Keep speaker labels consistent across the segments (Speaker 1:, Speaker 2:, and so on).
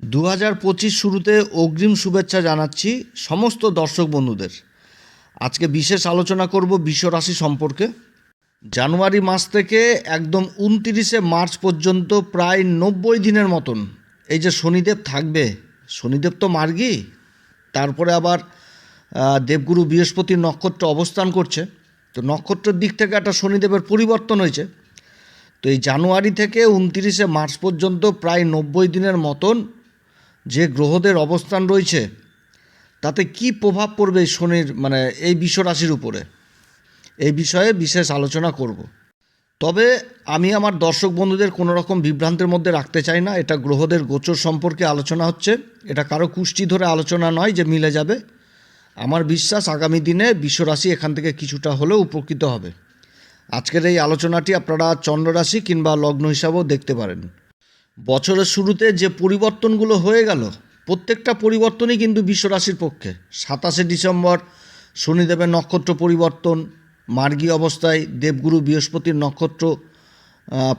Speaker 1: দু হাজার পঁচিশ শুরুতে অগ্রিম শুভেচ্ছা জানাচ্ছি সমস্ত দর্শক বন্ধুদের। আজকে বিশেষ আলোচনা করব বিশ্ব রাশি সম্পর্কে। জানুয়ারি মাস থেকে একদম উনতিরিশে মার্চ পর্যন্ত প্রায় নব্বই দিনের মতন এই যে শনিদেব থাকবে, শনিদেব তো মার্গী, তারপরে আবার দেবগুরু বৃহস্পতির নক্ষত্র অবস্থান করছে। তো নক্ষত্রের দিক থেকে একটা শনিদেবের পরিবর্তন হয়েছে। তো এই জানুয়ারি থেকে উনতিরিশে মার্চ পর্যন্ত প্রায় নব্বই দিনের মতন যে গ্রহদের অবস্থান রয়েছে, তাতে কি প্রভাব পড়বে শনির মানে এই বিশ্ব রাশির উপরে? এই বিষয়ে বিশেষ আলোচনা করব। তবে আমি আমার দর্শক বন্ধুদের কোনো রকম বিভ্রান্তের মধ্যে রাখতে চাই না। এটা গ্রহদের গোচর সম্পর্কে আলোচনা হচ্ছে। এটা কারও কুষ্টি ধরে আলোচনা নয় যে মিলে যাবে। আমার বিশ্বাস আগামী দিনে বিশ্বরাশি এখান থেকে কিছুটা হলেও উপকৃত হবে। আজকের এই আলোচনাটি আপনারা চন্দ্ররাশি কিংবা লগ্ন হিসাবেও দেখতে পারেন। বছরের শুরুতে যে পরিবর্তনগুলো হয়ে গেল, প্রত্যেকটা পরিবর্তনই কিন্তু বিশ্বরাশির পক্ষে। সাতাশে ডিসেম্বর, শনিদেবের নক্ষত্র পরিবর্তন, মার্গী অবস্থায় দেবগুরু বৃহস্পতির নক্ষত্র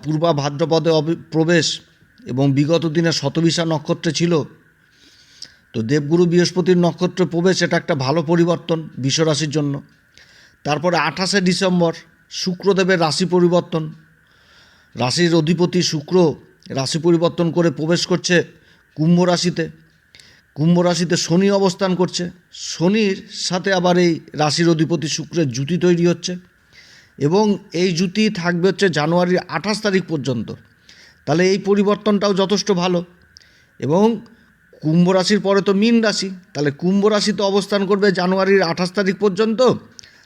Speaker 1: পূর্বা ভাদ্রপদে প্রবেশ এবং বিগত দিনে শতবিশা নক্ষত্রে ছিল। তো দেবগুরু বৃহস্পতির নক্ষত্রে প্রবেশ, এটা একটা ভালো পরিবর্তন বিশ্বরাশির জন্য। তারপরে আঠাশে ডিসেম্বর, শুক্রদেবের রাশি পরিবর্তন। রাশির অধিপতি শুক্র রাশি পরিবর্তন করে প্রবেশ করছে কুম্ভ রাশিতে। কুম্ভ রাশিতে শনি অবস্থান করছে। শনির সাথে আবার এই রাশির অধিপতি শুক্রের জুতি তৈরি হচ্ছে এবং এই জুতি থাকবে হচ্ছে জানুয়ারির আঠাশ তারিখ পর্যন্ত। তাহলে এই পরিবর্তনটাও যথেষ্ট ভালো এবং কুম্ভ রাশির পরে তো মীন রাশি। তাহলে কুম্ভ রাশিতে অবস্থান করবে জানুয়ারির আঠাশ তারিখ পর্যন্ত।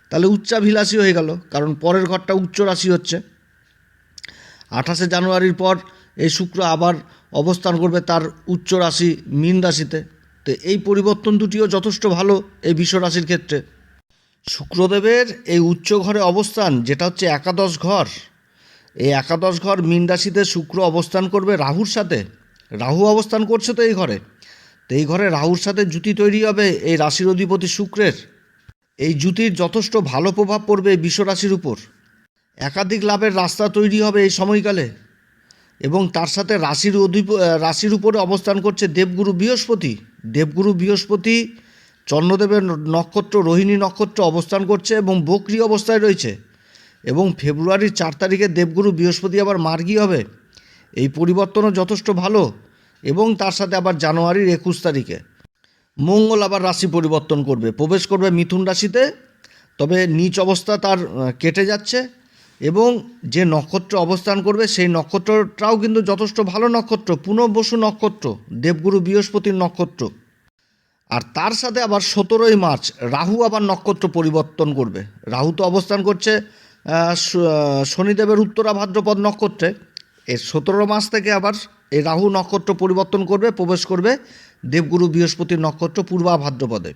Speaker 1: তাহলে উচ্চাভিলাষী হয়ে গেল কারণ পরের ঘরটা উচ্চ রাশি হচ্ছে। আঠাশে জানুয়ারির পর এই শুক্র আবার অবস্থান করবে তার উচ্চ রাশি মীন রাশিতে। তো এই পরিবর্তন দুটিও যথেষ্ট ভালো এই বিশ্ব রাশির ক্ষেত্রে। শুক্রদেবের এই উচ্চ ঘরে অবস্থান, যেটা হচ্ছে একাদশ ঘর, এই একাদশ ঘর মীন রাশিতে শুক্র অবস্থান করবে রাহুর সাথে। রাহু অবস্থান করছে তো এই ঘরে। তো এই ঘরে রাহুর সাথে জুতি তৈরি হবে এই রাশির অধিপতি শুক্রের। এই জুতির যথেষ্ট ভালো প্রভাব পড়বে এই বিশ্ব রাশির উপর। একাধিক লাভের রাস্তা তৈরি হবে এই সময়কালে। এবং তার সাথে রাশির অধিপ রাশির উপরে অবস্থান করছে দেবগুরু বৃহস্পতি। দেবগুরু বৃহস্পতি, চন্দ্রদেবের নক্ষত্র, রোহিণী নক্ষত্র অবস্থান করছে এবং বকরি অবস্থায় রয়েছে। এবং ফেব্রুয়ারির চার তারিখে দেবগুরু বৃহস্পতি আবার মার্গী হবে। এই পরিবর্তনও যথেষ্ট ভালো এবং তার সাথে আবার জানুয়ারির একুশ তারিখে। মঙ্গল আবার রাশি পরিবর্তন করবে। প্রবেশ করবে মিথুন রাশিতে, তবে নিচ অবস্থা তার কেটে যাচ্ছে। এবং যে নক্ষত্র অবস্থান করবে, সেই নক্ষত্রটাও কিন্তু যথেষ্ট ভালো নক্ষত্র পুনর্বসু নক্ষত্র, দেবগুরু বৃহস্পতির নক্ষত্র। আর তার সাথে আবার সতেরোই মার্চ, রাহু আবার নক্ষত্র পরিবর্তন করবে। রাহু তো অবস্থান করছে শনিদেবের উত্তরা ভাদ্রপদ নক্ষত্রে। এর সতেরো মাস থেকে আবার এই রাহু নক্ষত্র পরিবর্তন করবে, প্রবেশ করবে দেবগুরু বৃহস্পতির নক্ষত্র পূর্বা ভাদ্রপদে।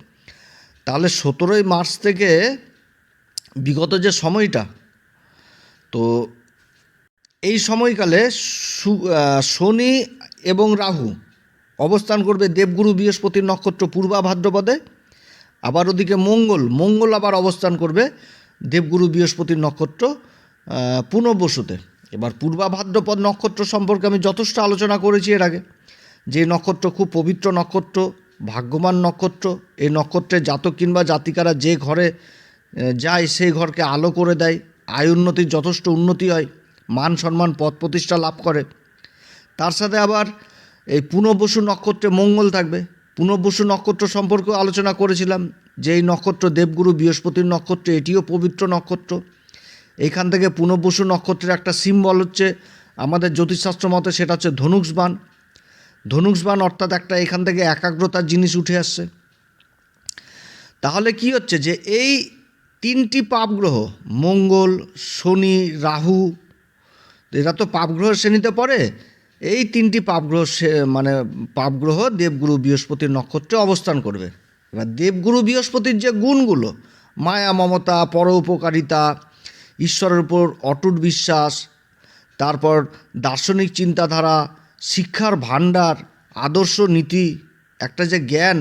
Speaker 1: তাহলে সতেরোই মার্চ থেকে বিগত যে সময়টা তো এই সময়কালে শনি এবং রাহু অবস্থান করবে দেবগুরু বৃহস্পতির নক্ষত্র পূর্বা ভাদ্রপদে। আবার ওদিকে মঙ্গল মঙ্গল আবার অবস্থান করবে দেবগুরু বৃহস্পতির নক্ষত্র আহ, পুনর্বসুতে এবার পূর্বা ভাদ্রপদ নক্ষত্র সম্পর্কে আমি যথেষ্ট আলোচনা করেছি এর আগে। যে নক্ষত্র খুব পবিত্র নক্ষত্র ভাগ্যবান নক্ষত্র এই নক্ষত্রের জাতক কিংবা জাতিকারা যে ঘরে যায় সেই ঘরকে আলো করে দেয়। আয় উন্নতির যথেষ্ট উন্নতি হয়, মান সম্মান পদ প্রতিষ্ঠা লাভ করে। তার সাথে আবার এই পুনর্বসু নক্ষত্রে মঙ্গল থাকবে। পুনর্বসু নক্ষত্র সম্পর্কেও আলোচনা করেছিলাম, যে এই নক্ষত্র দেবগুরু বৃহস্পতির নক্ষত্র, এটিও পবিত্র নক্ষত্র। এখান থেকে পুনর্বসু নক্ষত্রের একটা সিম্বল হচ্ছে আমাদের জ্যোতিষশাস্ত্র মতে সেটা হচ্ছে ধনুষবান ধনুষবান অর্থাৎ একটা এখান থেকে একাগ্রতার জিনিস উঠে আসছে। তাহলে কি হচ্ছে যে এই তিনটি পাপগ্রহ মঙ্গল, শনি, রাহু, এরা তো পাপগ্রহের শ্রেণীতে পড়ে। এই তিনটি পাপগ্রহ মানে পাপগ্রহ দেবগুরু বৃহস্পতির নক্ষত্রে অবস্থান করবে। এবার দেবগুরু বৃহস্পতির যে গুণগুলো, মায়া, মমতা পরোপকারিতা ঈশ্বরের উপর অটুট বিশ্বাস, তারপর দার্শনিক চিন্তাধারা, শিক্ষার ভাণ্ডার, আদর্শ নীতি, একটা যে জ্ঞান,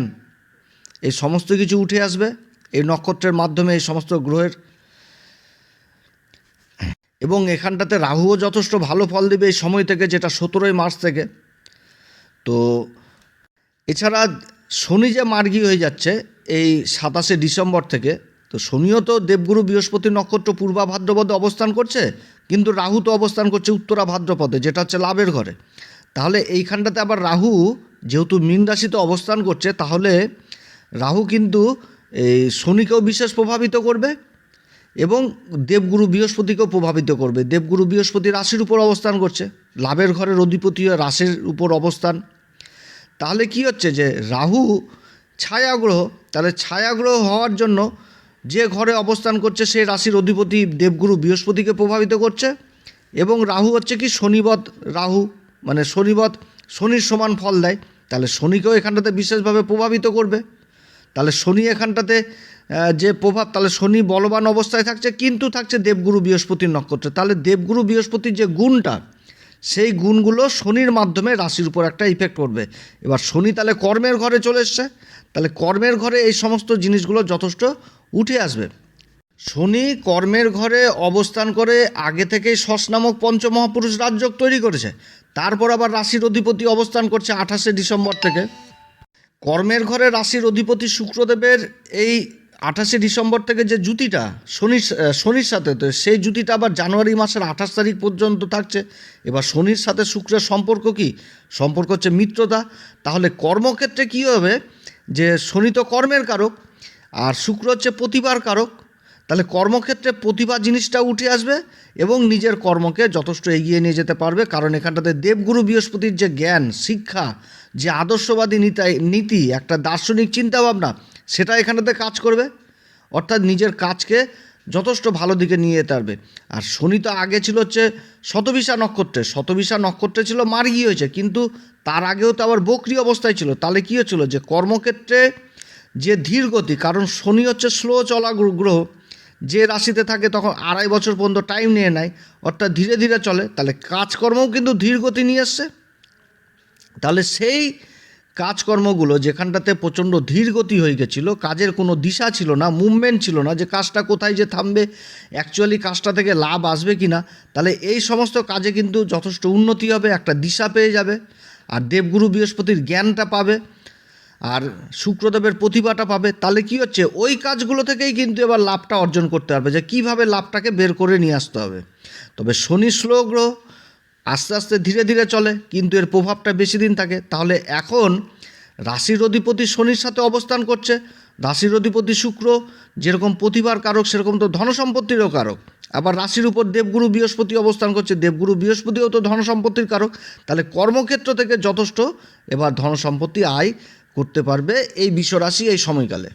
Speaker 1: এই সমস্ত কিছু উঠে আসবে। এই নক্ষত্রের মাধ্যমে এই সমস্ত গ্রহের এবং এখানটাতে রাহুও যথেষ্ট ভালো ফল দেবে এই সময় থেকে, যেটা সতেরোই মার্চ থেকে। তো এছাড়া শনি যে মার্গী হয়ে যাচ্ছে এই সাতাশে ডিসেম্বর থেকে, তো শনিও তো দেবগুরু বৃহস্পতি নক্ষত্র পূর্বা ভাদ্রপদে অবস্থান করছে, কিন্তু রাহু তো অবস্থান করছে উত্তরা ভাদ্রপদে, যেটা হচ্ছে লাভের ঘরে। তাহলে এইখানটাতে আবার রাহু, যেহেতু মীন রাশিতে অবস্থান করছে, তাহলে রাহু কিন্তু এই শনিকেও বিশেষ প্রভাবিত করবে এবং দেবগুরু বৃহস্পতিকেও প্রভাবিত করবে। দেবগুরু বৃহস্পতি রাশির উপর অবস্থান করছে। লাভের ঘরের অধিপতি রাশির উপর অবস্থান। তাহলে কি হচ্ছে যে রাহু ছায়াগ্রহ, তাহলে ছায়াগ্রহ হওয়ার জন্য যে ঘরে অবস্থান করছে সেই রাশির অধিপতি দেবগুরু বৃহস্পতিকে প্রভাবিত করছে এবং রাহু হচ্ছে কি শনিবত রাহু মানে শনিবত শনির সমান ফল দেয়। তাহলে শনিকেও এখানটাতে বিশেষভাবে প্রভাবিত করবে। তাহলে শনি এখানটাতে যে প্রভাব, তাহলে শনি বলবান অবস্থায় থাকছে, কিন্তু থাকছে দেবগুরু বৃহস্পতির নক্ষত্রে। তাহলে দেবগুরু বৃহস্পতির যে গুণটা, সেই গুণগুলো শনির মাধ্যমে রাশির উপর একটা ইফেক্ট করবে এবার শনি তাহলে কর্মের ঘরে চলে এসছে, তাহলে কর্মের ঘরে এই সমস্ত জিনিসগুলো যথেষ্ট উঠে আসবে। শনি কর্মের ঘরে অবস্থান করে আগে থেকেই শস নামক পঞ্চমহাপুরুষ রাজযোগ তৈরি করেছে, তারপর আবার রাশির অধিপতি অবস্থান করছে আঠাশে ডিসেম্বর থেকে। কর্মের ঘরে রাশির অধিপতি শুক্রদেবের এই আঠাশে ডিসেম্বর থেকে যে জুতিটা, শনির শনির সাথে তো সেই জুতিটা আবার জানুয়ারি মাসের আঠাশ তারিখ পর্যন্ত থাকছে। এবার শনির সাথে শুক্রের সম্পর্ক কি? সম্পর্ক হচ্ছে মিত্রতা। তাহলে কর্মক্ষেত্রে কী হবে? যে শনি তো কর্মের কারক, আর শুক্র হচ্ছে প্রতিভার কারক। তাহলে কর্মক্ষেত্রে প্রতিভা জিনিসটা উঠে আসবে এবং নিজের কর্মকে যথেষ্ট এগিয়ে নিয়ে যেতে পারবে। কারণ এখানটাতে দেবগুরু বৃহস্পতির যে জ্ঞান, শিক্ষা যে আদর্শবাদী নীতি নীতি, একটা দার্শনিক চিন্তাভাবনা, সেটা এখানেতে কাজ করবে। অর্থাৎ নিজের কাজকে যথেষ্ট ভালো দিকে নিয়ে যেতে পারবে। আর শনি তো আগে ছিল হচ্ছে শতবিশা নক্ষত্রে। শতবিশা নক্ষত্রে ছিল মার্গী হয়েছে, কিন্তু তার আগেও তো আবার বকরি অবস্থায় ছিল। তাহলে কী হচ্ছিল? যে কর্মক্ষেত্রে যে ধীর গতি, কারণ শনি হচ্ছে স্লো চলা গ্রহ যে রাশিতে থাকে তখন আড়াই বছর পর্যন্ত টাইম নিয়ে নেয়, অর্থাৎ ধীরে ধীরে চলে। তাহলে কাজকর্মও কিন্তু ধীর গতি নিয়ে এসছে তাহলে সেই কাজকর্মগুলো যেখানটাতে প্রচণ্ড ধীর গতি হয়ে গেছিল, কাজের কোনো দিশা ছিল না মুভমেন্ট ছিল না যে কাজটা কোথায় যে থামবে অ্যাকচুয়ালি কাজটা থেকে লাভ আসবে কি না, তাহলে এই সমস্ত কাজে কিন্তু যথেষ্ট উন্নতি হবে, একটা দিশা পেয়ে যাবে। আর দেবগুরু বৃহস্পতির জ্ঞানটা পাবে, আর শুক্রদেবের প্রতিভাটা পাবে, তাহলে কি হচ্ছে, ওই কাজগুলো থেকেই কিন্তু এবার লাভটা অর্জন করতে পারবে যে কীভাবে লাভটাকে বের করে নিয়ে আসতে হবে। তবে শনি স্লো গ্রহ আস্তে আস্তে ধীরে ধীরে চলে, কিন্তু এর প্রভাবটা বেশি দিন থাকে। তাহলে এখন রাশির অধিপতি শনির সাথে অবস্থান করছে। রাশির অধিপতি শুক্র, যেরকম প্রতিভার কারক, সেরকম তো ধনসম্পত্তিরও কারক। আবার রাশির উপর দেবগুরু বৃহস্পতি অবস্থান করছে, দেবগুরু বৃহস্পতিও তো ধনসম্পত্তির কারক। তাহলে কর্মক্ষেত্র থেকে যথেষ্ট, এবার ধনসম্পত্তি আয় করতে পারবে এই বিশ্বরাশি এই সময়কালে।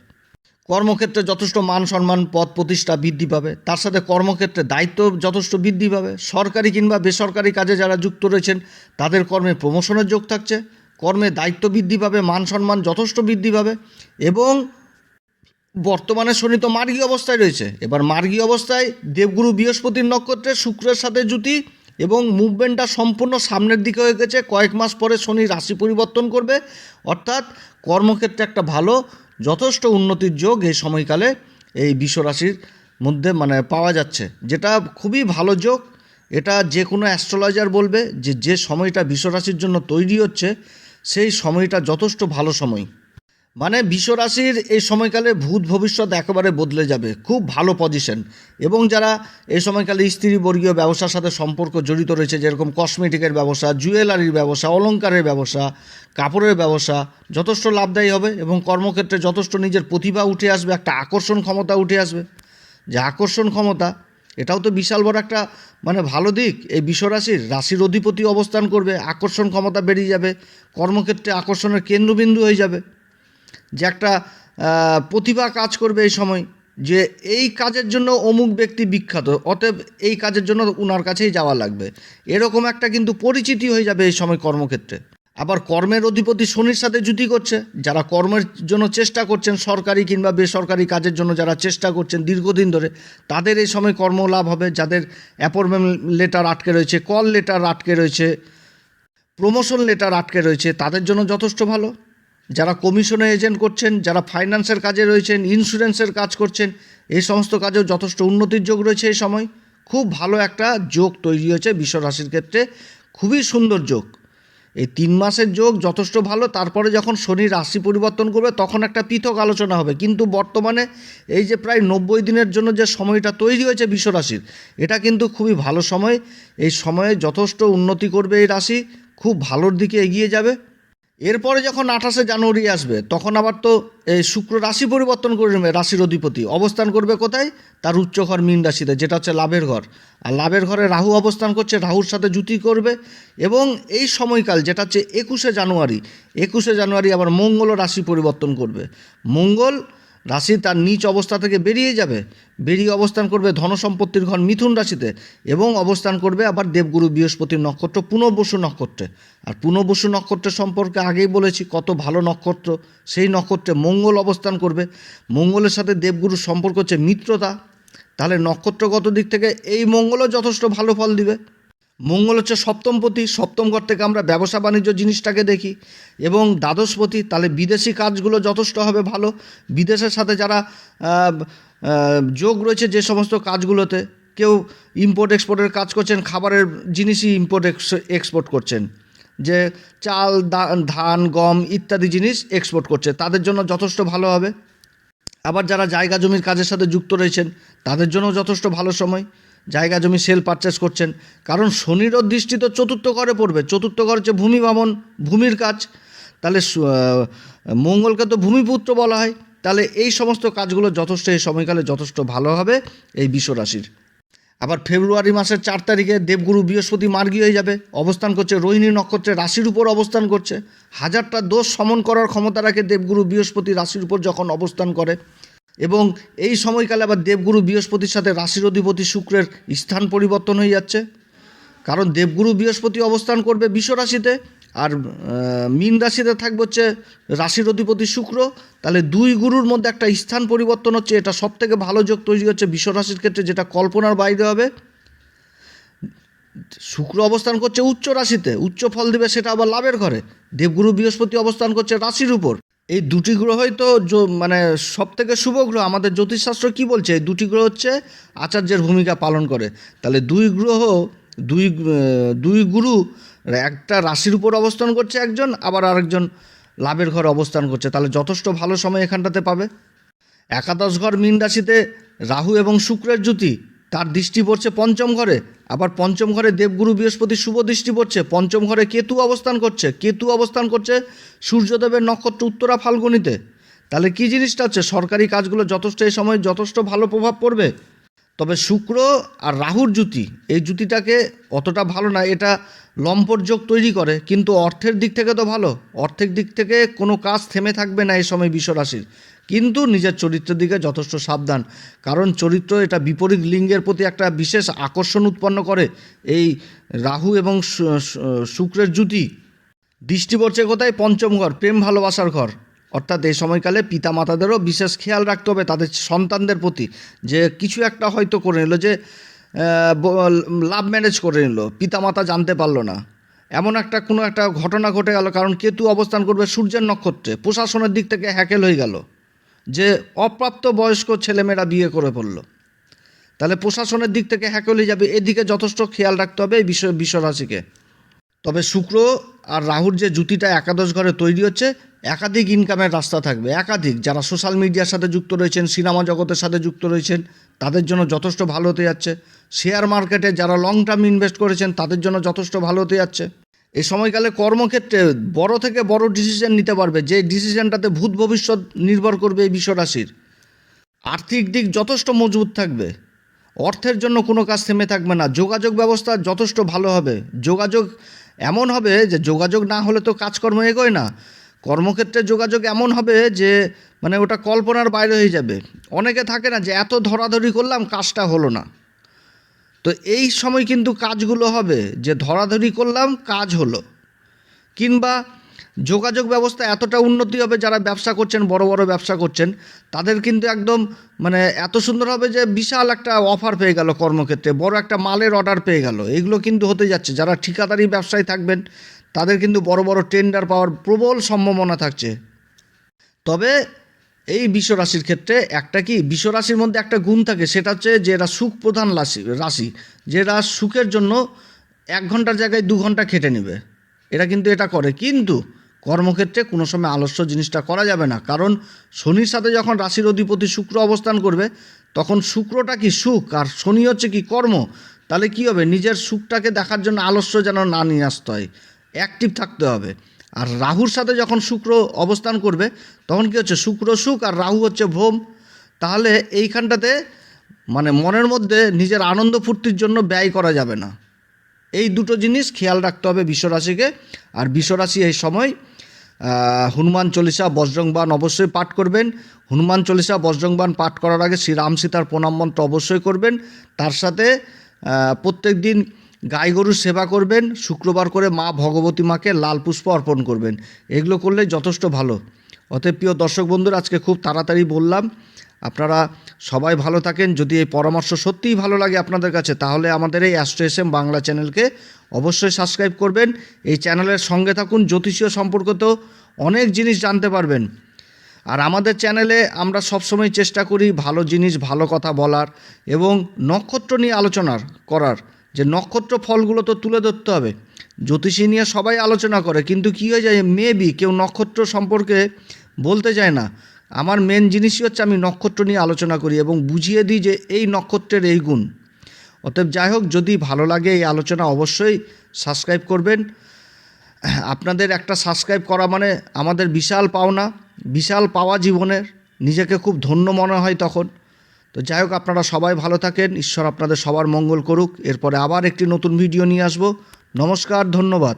Speaker 1: কর্মক্ষেত্রে যথেষ্ট মান সম্মান, পদ প্রতিষ্ঠা বৃদ্ধি পাবে। তার সাথে কর্মক্ষেত্রে দায়িত্ব যথেষ্ট বৃদ্ধি পাবে। সরকারি কিংবা বেসরকারি কাজে যারা যুক্ত রয়েছেন, তাদের কর্মে প্রমোশনের যোগ থাকছে। কর্মে দায়িত্ব বৃদ্ধি পাবে, মান সম্মান যথেষ্ট বৃদ্ধি পাবে এবং বর্তমানে শনি তো মার্গী অবস্থায় রয়েছে। এবার মার্গী অবস্থায় দেবগুরু বৃহস্পতির নক্ষত্রে শুক্রের সাথে জুতি এবং মুভমেন্টটা সম্পূর্ণ সামনের দিকে হয়ে গেছে। কয়েক মাস পরে শনি রাশি পরিবর্তন করবে। অর্থাৎ কর্মক্ষেত্রে একটা ভালো যথেষ্ট উন্নতির যোগ এই সময়কালে এই বিশ্বরাশির মধ্যে মানে পাওয়া যাচ্ছে। যেটা খুবই ভালো যোগ। এটা যে কোনো অ্যাস্ট্রোলজার বলবে যে যে সময়টা বিশ্বরাশির জন্য তৈরি হচ্ছে, সেই সময়টা যথেষ্ট ভালো সময়। মানে বিশ্বরাশির এই সময়কালে ভূত ভবিষ্যৎ একেবারে বদলে যাবে। খুব ভালো পজিশন এবং যারা এই সময়কালে স্ত্রী বর্গীয় ব্যবসার সাথে সম্পর্ক জড়িত রয়েছে, যেরকম কসমেটিকের ব্যবসা জুয়েলারির ব্যবসা, অলংকারের ব্যবসা, কাপড়ের ব্যবসা, যথেষ্ট লাভদায়ী হবে এবং কর্মক্ষেত্রে যথেষ্ট নিজের প্রতিভা উঠে আসবে, একটা আকর্ষণ ক্ষমতা উঠে আসবে। যে আকর্ষণ ক্ষমতা, এটাও তো বিশাল বড় একটা মানে ভালো দিক। এই বিশ্বরাশির রাশির অধিপতি অবস্থান করবে, আকর্ষণ ক্ষমতা বেরিয়ে যাবে, কর্মক্ষেত্রে আকর্ষণের কেন্দ্রবিন্দু হয়ে যাবে। যে একটা প্রতিভা কাজ করবে এই সময়, যে এই কাজের জন্য অমুক ব্যক্তি বিখ্যাত, অতএব এই কাজের জন্য উনার কাছেই যাওয়া লাগবে। এরকম একটা কিন্তু পরিচিতি হয়ে যাবে এই সময় কর্মক্ষেত্রে। আবার কর্মের অধিপতি শনির সাথে জুতি করছে, যারা কর্মের জন্য চেষ্টা করছেন, সরকারি কিংবা বেসরকারি কাজের জন্য যারা চেষ্টা করছেন দীর্ঘদিন ধরে, তাদের এই সময় কর্মলাভ হবে, যাদের অ্যাপয়েন্টমেন্ট লেটার আটকে রয়েছে, কল লেটার আটকে রয়েছে, প্রমোশন লেটার আটকে রয়েছে, তাদের জন্য যথেষ্ট ভালো। যারা কমিশনে এজেন্ট করছেন, যারা ফাইন্যান্সের কাজে রয়েছেন ইন্স্যুরেন্সের কাজ করছেন, এই সমস্ত কাজেও যথেষ্ট উন্নতির যোগ রয়েছে এই সময়। খুব ভালো একটা যোগ তৈরি হয়েছে বিশ্ব রাশির ক্ষেত্রে। খুবই সুন্দর যোগ। এই তিন মাসের যোগ যথেষ্ট ভালো, তারপরে যখন শনি রাশি পরিবর্তন করবে, তখন একটা পৃথক আলোচনা হবে। কিন্তু বর্তমানে এই যে প্রায় নব্বই দিনের জন্য যে সময়টা তৈরি হয়েছে বিশ্ব রাশির, এটা কিন্তু খুবই ভালো সময়। এই সময়ে যথেষ্ট উন্নতি করবে এই রাশি, খুব ভালোর দিকে এগিয়ে যাবে। এরপরে যখন আঠাশে জানুয়ারি আসবে, তখন আবার তো এই শুক্র রাশি পরিবর্তন করে নেবে, রাশির অধিপতি। অবস্থান করবে কোথায়? তার উচ্চ ঘর মীন রাশিতে, যেটা হচ্ছে লাভের ঘর। আর লাভের ঘরে রাহু অবস্থান করছে, রাহুর সাথে জুতি করবে এবং এই সময়কাল, যেটা হচ্ছে একুশে জানুয়ারি একুশে জানুয়ারি আবার মঙ্গল রাশি পরিবর্তন করবে। মঙ্গল রাশি তার নিচ অবস্থা থেকে বেরিয়ে যাবে। বেরিয়ে অবস্থান করবে ধনসম্পত্তির ঘর মিথুন রাশিতে এবং অবস্থান করবে আবার দেবগুরু বৃহস্পতির নক্ষত্র পুনর্বসু নক্ষত্রে। আর পুনর্বসু নক্ষত্রের সম্পর্কে আগেই বলেছি, কত ভালো নক্ষত্র, সেই নক্ষত্রে মঙ্গল অবস্থান করবে। মঙ্গলের সাথে দেবগুরুর সম্পর্ক হচ্ছে মিত্রতা। তাহলে নক্ষত্রগত দিক থেকে এই মঙ্গলও যথেষ্ট ভালো ফল দিবে। মঙ্গল হচ্ছে সপ্তমপতি, সপ্তম ঘর থেকে আমরা ব্যবসা বাণিজ্য জিনিসটাকে দেখি এবং দ্বাদশপতি, তাহলে বিদেশি কাজগুলো যথেষ্ট হবে ভালো। বিদেশের সাথে যারা যোগ রয়েছে যে সমস্ত কাজগুলোতে, কেউ ইম্পোর্ট এক্সপোর্টের কাজ করছেন, খাবারের জিনিসই ইম্পোর্ট এক্সপোর্ট করছেন। যে চাল ধান, গম ইত্যাদি জিনিস এক্সপোর্ট করছে, তাদের জন্য যথেষ্ট ভালো হবে। আবার যারা জায়গা জমির কাজের সাথে যুক্ত রয়েছেন, তাদের জন্য যথেষ্ট ভালো সময়। জায়গা জমি সেল পারচেস করছেন। কারণ শনির দৃষ্টি তো চতুর্থ ঘরে পড়বে। চতুর্থ ঘর হচ্ছে ভূমি ভ্রমণ ভূমির কাজ। তাহলে মঙ্গলকে তো ভূমিপুত্র বলা হয়। তাহলে এই সমস্ত কাজগুলো যথেষ্ট, এই সময়কালে যথেষ্ট ভালো হবে এই বিশ্ব রাশির। আবার ফেব্রুয়ারি মাসের চার তারিখে দেবগুরু বৃহস্পতি মার্গী হয়ে যাবে। অবস্থান করছে রোহিণী নক্ষত্রে, রাশির উপর অবস্থান করছে। হাজারটা দোষ সমন করার ক্ষমতা রাখে দেবগুরু বৃহস্পতি রাশির উপর যখন অবস্থান করে। এবং এই সময়কালে আবার দেবগুরু বৃহস্পতির সাথে রাশির অধিপতি শুক্রের স্থান পরিবর্তন হয়ে যাচ্ছে। কারণ দেবগুরু বৃহস্পতি অবস্থান করবে বিশ্ব রাশিতে আর মীন রাশিতে থাকবে হচ্ছে রাশির অধিপতি শুক্র। তাহলে দুই গুরুর মধ্যে একটা স্থান পরিবর্তন হচ্ছে, এটা সব থেকে ভালো যোগ তৈরি হচ্ছে বিশ্ব রাশির ক্ষেত্রে, যেটা কল্পনার বাইরে হবে। শুক্র অবস্থান করছে উচ্চ রাশিতে, উচ্চ ফল দেবে সেটা আবার লাভের ঘরে। দেবগুরু বৃহস্পতি অবস্থান করছে রাশির উপর। এই দুটি গ্রহই তো মানে সব থেকে শুভ গ্রহ, আমাদের জ্যোতিষশাস্ত্র কি বলছে? এই দুটি গ্রহ হচ্ছে আচার্যের ভূমিকা পালন করে। তাহলে দুই গ্রহ, দুই দুই গুরু, একটা রাশির উপর অবস্থান করছে একজন, আবার আরেকজন লাভের ঘরে অবস্থান করছে। তাহলে যথেষ্ট ভালো সময় এখানটাতে পাবে। একাদশ ঘর মীন রাশিতে রাহু এবং শুক্রের জ্যোতি, তার দৃষ্টি পড়ছে পঞ্চম ঘরে। আবার পঞ্চম ঘরে দেবগুরু বৃহস্পতি শুভ দৃষ্টি পড়ছে। পঞ্চম ঘরে কেতু অবস্থান করছে। কেতু অবস্থান করছে সূর্যদেবের নক্ষত্র উত্তরা ফাল্গুনিতে। তাহলে কি জিনিসটা হচ্ছে সরকারি কাজগুলো যথেষ্ট এই সময় যথেষ্ট ভালো প্রভাব পড়বে। তবে শুক্র আর রাহুর জুতি এই জুতিটাকে অতটা ভালো না, এটা লম্পট যোগ তৈরি করে। কিন্তু অর্থের দিক থেকে তো ভালো। অর্থের দিক থেকে কোনো কাজ থেমে থাকবে না এই সময় বিশ্বরাশির। কিন্তু নিজের চরিত্রের দিকে যথেষ্ট সাবধান। কারণ চরিত্র এটা বিপরীত লিঙ্গের প্রতি একটা বিশেষ আকর্ষণ উৎপন্ন করে। এই রাহু এবং শুক্রের জুতি দৃষ্টি পড়ছে কোথায়? পঞ্চম ঘর, প্রেম ভালোবাসার ঘর। অর্থাৎ এই সময়কালে পিতা মাতাদেরও বিশেষ খেয়াল রাখতে হবে তাদের সন্তানদের প্রতি। যে কিছু একটা হয়তো করে নিল, যে লাভ ম্যারেজ করে নিল পিতা মাতা জানতে পারল না। এমন একটা কোনো একটা ঘটনা ঘটে গেল, কারণ কেতু অবস্থান করবে সূর্যের নক্ষত্রে। প্রশাসনের দিক থেকে হ্যাকেল হয়ে গেল। যে অপ্রাপ্ত বয়স্ক ছেলেমেয়েরা বিয়ে করে পড়ল তাহলে প্রশাসনের দিক থেকে হ্যাকেল হয়ে যাবে, এদিকে যথেষ্ট খেয়াল রাখতে হবে এই বিশ্ব বিশ্বরাশিকে তবে শুক্র আর রাহুর যে জুতিটা একাদশ ঘরে তৈরি হচ্ছে, একাধিক ইনকামের রাস্তা থাকবে। একাধিক, যারা সোশ্যাল মিডিয়ার সাথে যুক্ত রয়েছেন সিনেমা জগতের সাথে যুক্ত রয়েছেন, তাদের জন্য যথেষ্ট ভালো হতে যাচ্ছে। শেয়ার মার্কেটে যারা লং টার্ম ইনভেস্ট করেছেন, তাদের জন্য যথেষ্ট ভালো হতে যাচ্ছে। এই সময়কালে কর্মক্ষেত্রে বড় থেকে বড় ডিসিশন নিতে পারবে। যে ডিসিশনটাতে ভূত ভবিষ্যৎ নির্ভর করবে এই বিশ্বরাশির আর্থিক দিক যথেষ্ট মজবুত থাকবে। অর্থের জন্য কোনো কাজ থেমে থাকবে না। যোগাযোগ ব্যবস্থা যথেষ্ট ভালো হবে। যোগাযোগ এমন হবে যে যোগাযোগ না হলে তো কাজকর্ম এগোয় না। কর্মক্ষেত্রে যোগাযোগ এমন হবে যে মানে ওটা কল্পনার বাইরে হয়ে যাবে। অনেকে থাকে না যে, এত ধরাধরি করলাম, কাজটা হলো না। তো এই সময় কিন্তু কাজগুলো হবে, যে ধরাধরি করলাম, কাজ হলো। কিংবা যোগাযোগ ব্যবস্থা এতটা উন্নতি হবে, যারা ব্যবসা করছেন, বড় বড় ব্যবসা করছেন, তাদের কিন্তু একদম মানে এত সুন্দর হবে যে বিশাল একটা অফার পেয়ে গেল কর্মক্ষেত্রে, বড় একটা মালের অর্ডার পেয়ে গেল। এগুলো কিন্তু হতে যাচ্ছে। যারা ঠিকাদারি ব্যবসায় থাকবেন, তাদের কিন্তু বড় বড় টেন্ডার পাওয়ার প্রবল সম্ভাবনা থাকছে। তবে এই বিশ্বরাশির ক্ষেত্রে একটা কি? বিশ্বরাশির মধ্যে একটা গুণ থাকে, সেটা হচ্ছে যে এরা সুখ প্রধান রাশি। রাশি যেটা সুখের জন্য এক ঘণ্টার জায়গায় দু ঘণ্টা খেটে নেবে। এটা কিন্তু এটা করে। কিন্তু কর্মক্ষেত্রে কোনো সময় আলস্য জিনিসটা করা যাবে না। কারণ শনির সাথে যখন রাশির অধিপতি শুক্র অবস্থান করবে, তখন শুক্রটা কি সুখ? আর শনি হচ্ছে কি কর্ম? তাহলে কি হবে? নিজের সুখটাকে দেখার জন্য আলস্য যেন না নিয়ে আসতে হয়। অ্যাক্টিভ থাকতে হবে। আর রাহুর সাথে যখন শুক্র অবস্থান করবে, তখন কি হচ্ছে? শুক্র সুখ আর রাহু হচ্ছে ভোম। তাহলে এইখানটাতে মানে মনের মধ্যে নিজের আনন্দ ফুর্তির জন্য ব্যয় করা যাবে না। এই দুটো জিনিস খেয়াল রাখতে হবে বিশ্বরাশিকে। আর বিশ্বরাশি এই সময় হনুমান চল্লিশা বজ্রংবান অবশ্যই পাঠ করবেন। হনুমান চল্লিশা বজ্রংবান পাঠ করার আগে শ্রী রাম সীতার প্রণাম মন্ত্র অবশ্যই করবেন। তার সাথে প্রত্যেক দিন গাই গরুর সেবা করবেন, শুক্রবার করে মা ভগবতী মাকে লাল পুষ্প অর্পণ করবেন। এগুলো করলে যথেষ্ট ভালো। অতএব প্রিয় দর্শক বন্ধুরা, আজকে খুব তাড়াতাড়ি বললাম, আপনারা সবাই ভালো থাকেন। যদি এই পরামর্শ সত্যিই ভালো লাগে আপনাদের কাছে, তাহলে আমাদের এই অ্যাস্ট্রো এস এম বাংলা চ্যানেলকে অবশ্যই সাবস্ক্রাইব করবেন। এই চ্যানেলের সঙ্গে থাকুন, জ্যোতিষীয় সম্পর্কিত অনেক জিনিস জানতে পারবেন। আর আমাদের চ্যানেলে আমরা সবসময় চেষ্টা করি ভালো জিনিস, ভালো কথা বলার এবং নক্ষত্র নিয়ে আলোচনার করার। যে নক্ষত্র ফলগুলো তো তুলে ধরতে হবে। জ্যোতিষী নিয়ে সবাই আলোচনা করে, কিন্তু কী হয়ে যায় মেবি কেউ নক্ষত্র সম্পর্কে বলতে চায় না। আমার মেন জিনিসই হচ্ছে আমি নক্ষত্র নিয়ে আলোচনা করি এবং বুঝিয়ে দিই যে এই নক্ষত্রের এই গুণ। অতএব যাই হোক, যদি ভালো লাগে এই আলোচনা অবশ্যই সাবস্ক্রাইব করবেন। আপনাদের একটা সাবস্ক্রাইব করা মানে আমাদের বিশাল পাওনা, বিশাল পাওয়া জীবনের, নিজেকে খুব ধন্য মনে হয় তখন। তো যাই হোক, আপনারা সবাই ভালো থাকেন। ঈশ্বর আপনাদের সবার মঙ্গল করুক। এরপরে আবার একটি নতুন ভিডিও নিয়ে আসব। নমস্কার, ধন্যবাদ।